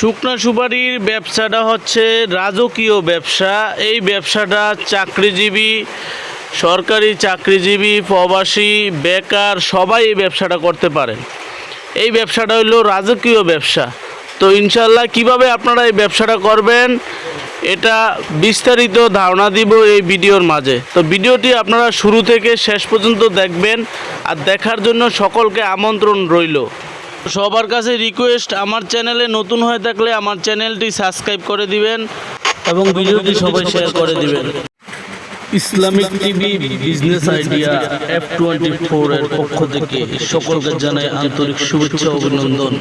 শুকনা সুপারির ব্যবসাটা হচ্ছে রাজকীয় ব্যবসা। এই ব্যবসাটা চাকরিজীবী, সরকারি চাকরিজীবী, প্রবাসী, বেকার, সবাই এই ব্যবসাটা করতে পারেন এই ব্যবসাটা হলো রাজকীয় ব্যবসা। তো ইনশাল্লাহ কীভাবে আপনারা এই ব্যবসাটা করবেন, এটা বিস্তারিত ধারণা দিব এই ভিডিওর মাঝে। তো ভিডিওটি আপনারা শুরু থেকে শেষ পর্যন্ত দেখবেন, আর দেখার জন্য সকলকে আমন্ত্রণ রইল। সবার কাছে রিকোয়েস্ট আমার চ্যানেলে নতুন হয়ে থাকলে আমার চ্যানেলটি সাবস্ক্রাইব করে দিবেন এবং ভিডিওটি সবাই শেয়ার করে দিবেন। Islamic TV business idea F twenty four এর পক্ষ থেকে সকলকে জানাই আন্তরিক শুভেচ্ছা, অভিনন্দন।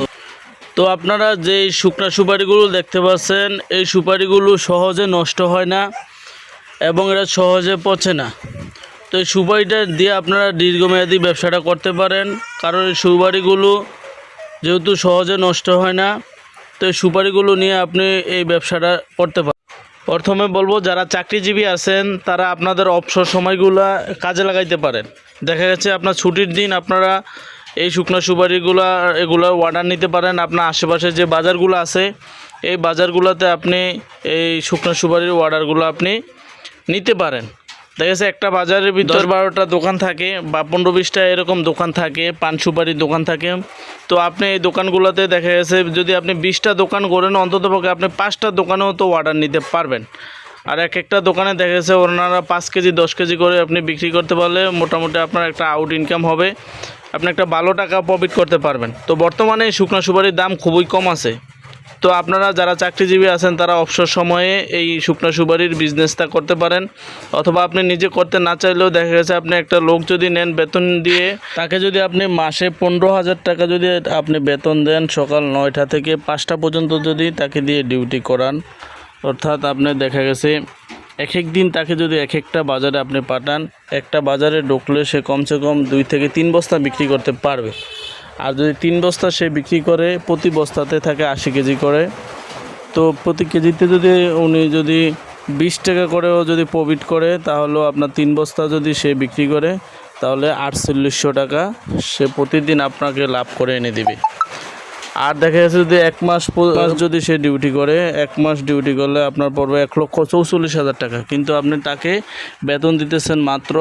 তো আপনারা যে শুকনা সুপারিগুলো দেখতে পাচ্ছেন, এই সুপারিগুলো সহজে নষ্ট হয় না এবং এরা সহজে পচে না। তো এই সুপারিটা দিয়ে আপনারা দীর্ঘমেয়াদী ব্যবসাটা করতে পারেন, কারণ এই সুপারিগুলো যেহেতু সহজে নষ্ট হয় না তো এই সুপারিগুলো নিয়ে আপনি এই ব্যবসাটা করতে পারেন। প্রথমে বলব, যারা চাকরিজীবী আছেন, তারা আপনাদের অবসর সময়গুলো কাজে লাগাইতে পারেন। দেখা গেছে, আপনার ছুটির দিন আপনারা এই শুকনো সুপারিগুলো এগুলোর অর্ডার নিতে পারেন। আপনার আশেপাশে যে বাজারগুলো আছে, এই বাজারগুলোতে আপনি এই শুকনো সুপারির অর্ডারগুলো আপনি নিতে পারেন। দেখা যাচ্ছে একটা বাজারের ভিতর বারোটা দোকান থাকে বা পনেরো বিশটা এরকম দোকান থাকে পান সুপারির দোকান থাকে। তো আপনি এই দোকানগুলোতে দেখা গেছে যদি আপনি বিশটা দোকান করেন অন্ততপক্ষে আপনি পাঁচটা দোকানেও তো অর্ডার নিতে পারবেন। আর এক একটা দোকানে দেখা গেছে ওনারা পাঁচ কেজি দশ কেজি করে আপনি বিক্রি করতে পারলে মোটামুটি আপনার একটা আউট ইনকাম হবে। আপনি একটা ভালো টাকা প্রফিট করতে পারবেন। তো বর্তমানে শুকনো সুপারির দাম খুবই কম আছে। তো আপনারা যারা চাকরিজীবী আছেন, তারা অবসর সময়ে এই শুকনো সুপারির বিজনেসটা করতে পারেন। অথবা আপনি নিজে করতে না চাইলেও দেখা গেছে আপনি একটা লোক যদি নেন, বেতন দিয়ে তাকে যদি আপনি মাসে পনেরো হাজার টাকা যদি আপনি বেতন দেন, সকাল নয়টা থেকে পাঁচটা পর্যন্ত যদি তাকে দিয়ে ডিউটি করান। অর্থাৎ আপনি দেখা গেছে এক এক দিন তাকে যদি এক একটা বাজারে আপনি পাঠান, একটা বাজারে ঢুকলে সে কমসে কম দুই থেকে তিন বস্তা বিক্রি করতে পারবে। আর যদি তিন বস্তা সে বিক্রি করে, প্রতি বস্তাতে থাকে আশি কেজি করে। তো প্রতি কেজিতে যদি উনি যদি বিশ টাকা করেও যদি প্রফিট করে, তাহলেও আপনার তিন বস্তা যদি সে বিক্রি করে, তাহলে আটচল্লিশশো টাকা সে প্রতিদিন আপনাকে লাভ করে এনে দিবে। আর দেখা যাচ্ছে যদি এক মাস যদি সে ডিউটি করে, এক মাস ডিউটি করলে আপনার পড়বে এক লক্ষ চৌচল্লিশ হাজার টাকা। কিন্তু আপনি তাকে বেতন দিতেছেন মাত্র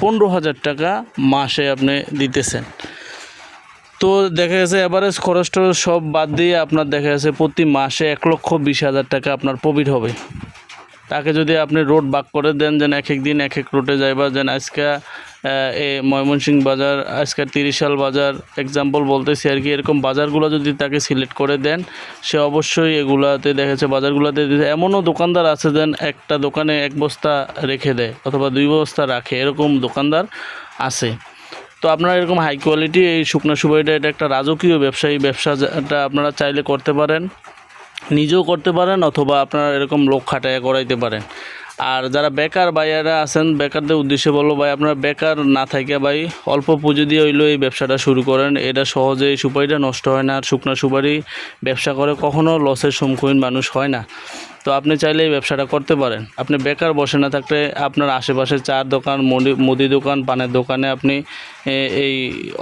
পনেরো হাজার টাকা মাসে আপনি দিতেছেন। তো দেখা গেছে অ্যাভারেজ খরচ টরচ সব বাদ দিয়ে আপনার দেখা গেছে প্রতি মাসে এক লক্ষ বিশ হাজার টাকা আপনার প্রফিট হবে। তাকে যদি আপনি রোড বাক করে দেন, যেন এক এক দিন এক এক রুটে যাইবা যেন আজকে এ ময়মনসিংহ বাজার, আজকে তিরিশাল বাজার এক্সাম্পল বলতেছি আর কি, এরকম বাজারগুলো যদি তাকে সিলেক্ট করে দেন, সে অবশ্যই এগুলাতে দেখা যাচ্ছে বাজারগুলোতে এমনও দোকানদার আছে যেন একটা দোকানে এক বস্তা রেখে দেয় অথবা দুই বস্তা রাখে, এরকম দোকানদার আছে। তো আপনারা এরকম হাই কোয়ালিটি এই শুকনো সুপারিটা, এটা একটা রাজকীয় ব্যবসা এই ব্যবসাটা আপনারা চাইলে করতে পারেন। নিজেও করতে পারেন অথবা আপনারা এরকম লোক খাটাইয়া করাইতে পারেন। আর যারা বেকার ভাইয়ারা আছেন, বেকারদের উদ্দেশ্যে বলব ভাই, আপনারা বেকার না থাকে ভাই, অল্প পুঁজি দিয়ে হইলেও এই ব্যবসাটা শুরু করেন। এটা সহজে সুপারিটা নষ্ট হয় না। আর শুকনো সুপারি ব্যবসা করে কখনো লসের সম্মুখীন মানুষ হয় না। তো আপনি চাইলে এই ব্যবসাটা করতে পারেন। আপনি বেকার বসে না থাকলে আপনার আশেপাশে চার দোকান মুদি দোকান, পানের দোকানে আপনি এই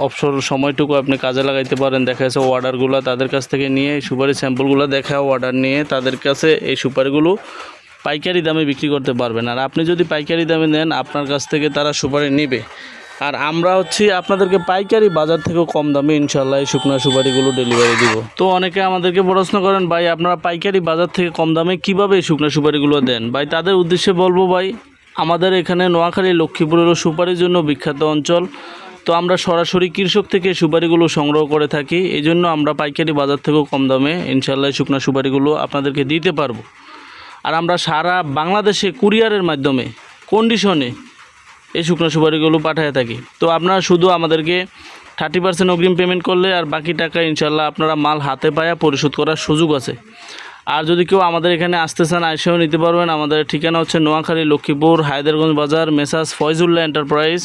অবসর সময়টুকু আপনি কাজে লাগাইতে পারেন। দেখা যাচ্ছে অর্ডারগুলো তাদের কাছ থেকে নিয়ে, এই সুপারি স্যাম্পলগুলো দেখা, অর্ডার নিয়ে তাদের কাছে এই সুপারিগুলো পাইকারি দামে বিক্রি করতে পারবেন। আর আপনি যদি পাইকারি দামে নেন, আপনার কাছ থেকে তারা সুপারি নেবে। আর আমরা হচ্ছি আপনাদেরকে পাইকারি বাজার থেকেও কম দামে ইনশাল্লাহ এই শুকনো সুপারিগুলো ডেলিভারি দিব। তো অনেকে আমাদেরকে প্রশ্ন করেন, ভাই, আপনারা পাইকারি বাজার থেকে কম দামে কীভাবে এই শুকনো সুপারিগুলো দেন? ভাই, তাদের উদ্দেশ্যে বলব, ভাই, আমাদের এখানে নোয়াখালী লক্ষ্মীপুর সুপারির জন্য বিখ্যাত অঞ্চল। তো আমরা সরাসরি কৃষক থেকে সুপারিগুলো সংগ্রহ করে থাকি। এই জন্য আমরা পাইকারি বাজার থেকেও কম দামে ইনশাল্লাহ শুকনো সুপারিগুলো আপনাদেরকে দিতে পারব। আর আমরা সারা বাংলাদেশে কুরিয়ারের মাধ্যমে কন্ডিশনে এই শুকনো সুপারিগুলো পাঠিয়ে থাকি। তো আপনারা শুধু আমাদেরকে থার্টি পার্সেন্ট অগ্রিম পেমেন্ট করলে আর বাকি টাকা ইনশাল্লাহ আপনারা মাল হাতে পায়া পরিশোধ করার সুযোগ আছে। আর যদি কেউ আমাদের এখানে আসতে চান আইসেও নিতে পারবেন। আমাদের ঠিকানা হচ্ছে নোয়াখালী লক্ষ্মীপুর হায়দারগঞ্জ বাজার মেসাজ ফয়জুল্লাহ এন্টারপ্রাইজ।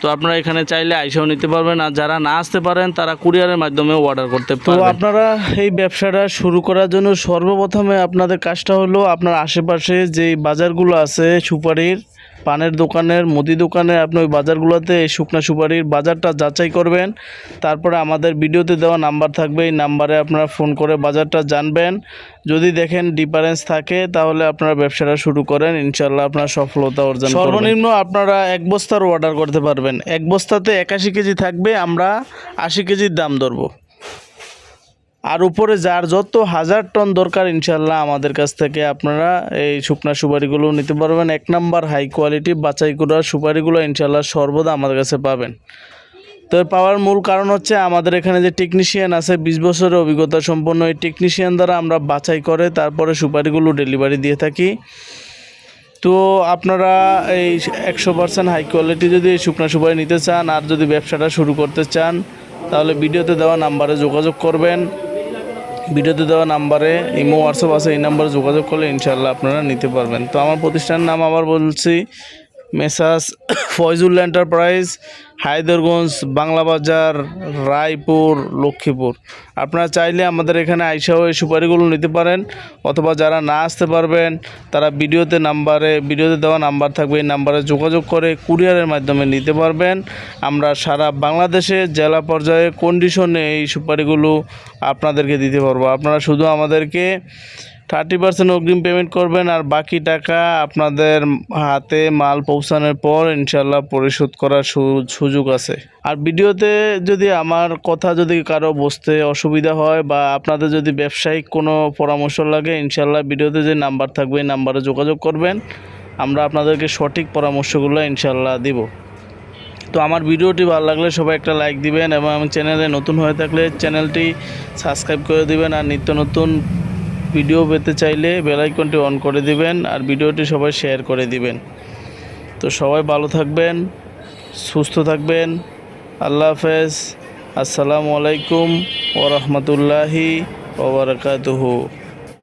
তো আপনারা এখানে চাইলে আইসেও নিতে পারবেন। আর যারা না আসতে পারেন তারা কুরিয়ারের মাধ্যমে অর্ডার করতে তো আপনারা এই ব্যবসাটা শুরু করার জন্য সর্বপ্রথমে আপনাদের কাজটা হলো আপনার আশেপাশে যে বাজারগুলো আছে সুপারির পানের দোকানের, মুদি দোকানে আপনি ওই বাজারগুলোতে এই শুকনা সুপারির বাজারটা যাচাই করবেন। তারপরে আমাদের ভিডিওতে দেওয়া নাম্বার থাকবে, এই নাম্বারে আপনারা ফোন করে বাজারটা জানবেন। যদি দেখেন ডিফারেন্স থাকে, তাহলে আপনারা ব্যবসাটা শুরু করেন ইনশাল্লাহ আপনার সফলতা অর্জন সর্বনিম্ন আপনারা এক বস্তার অর্ডার করতে পারবেন। এক বস্তাতে একাশি কেজি থাকবে, আমরা আশি কেজির দাম ধরবো। আর উপরে যার যত হাজার টন দরকার ইনশাল্লাহ আমাদের কাছ থেকে আপনারা এই শুকনা সুপারিগুলো নিতে পারবেন। এক নাম্বার হাই কোয়ালিটি বাছাই করা সুপারিগুলো ইনশাল্লাহ সর্বদা আমাদের কাছে পাবেন। তো পাওয়ার মূল কারণ হচ্ছে আমাদের এখানে যে টেকনিশিয়ান আছে, বিশ বছরের অভিজ্ঞতা সম্পন্ন এই টেকনিশিয়ান দ্বারা আমরা বাছাই করে, তারপরে সুপারিগুলো ডেলিভারি দিয়ে থাকি। তো আপনারা এই একশো পার্সেন্ট হাই কোয়ালিটি যদি এই শুকনো সুপারি নিতে চান, আর যদি ব্যবসাটা শুরু করতে চান, তাহলে ভিডিওতে দেওয়া নাম্বারে যোগাযোগ করবেন। ভিডিওতে দেওয়া নাম্বারে ইমো, হোয়াটসঅ্যাপ আছে, এই নাম্বারে যোগাযোগ করলে ইনশাল্লাহ আপনারা নিতে পারবেন। তো আমার প্রতিষ্ঠানের নাম আবার বলছি মেসাস, ফয়জুল এন্টারপ্রাইজ, হায়দরগঞ্জ, বাংলা বাজার, রায়পুর, লক্ষ্মীপুর। আপনারা চাইলে আমাদের এখানে আইসাও এই সুপারিগুলো নিতে পারেন, অথবা যারা না আসতে পারবেন, তারা ভিডিওতে নাম্বারে, ভিডিওতে দেওয়া নাম্বার থাকবে, এই নাম্বারে যোগাযোগ করে কুরিয়ারের মাধ্যমে নিতে পারবেন। আমরা সারা বাংলাদেশে জেলা পর্যায়ে কন্ডিশনে এই সুপারিগুলো আপনাদেরকে দিতে পারব। আপনারা শুধু আমাদেরকে থার্টি পার্সেন্ট অগ্রিম পেমেন্ট করবেন আর বাকি টাকা আপনাদের হাতে মাল পৌঁছানোর পর ইনশাল্লাহ পরিশোধ করার সুযোগ আছে। আর ভিডিওতে যদি আমার কথা যদি কারও বুঝতে অসুবিধা হয় বা আপনাদের যদি ব্যবসায়িক কোনো পরামর্শ লাগে ইনশাল্লাহ ভিডিওতে যে নাম্বার থাকবে নাম্বারে যোগাযোগ করবেন। আমরা আপনাদেরকে সঠিক পরামর্শগুলো ইনশাল্লাহ দিব। তো আমার ভিডিওটি ভালো লাগলে সবাই একটা লাইক দিবেন এবং চ্যানেলে নতুন হয়ে থাকলে চ্যানেলটি সাবস্ক্রাইব করে দিবেন আর নিত্য নতুন ভিডিও পেতে চাইলে বেলাইকনটি অন করে দিবেন আর ভিডিওটি সবাই শেয়ার করে দিবেন। তো সবাই ভালো থাকবেন, সুস্থ থাকবেন। আল্লাহ হাফেজ। আসসালামু আলাইকুম ওরহমতুল্লাহি ওবরাকাতুহু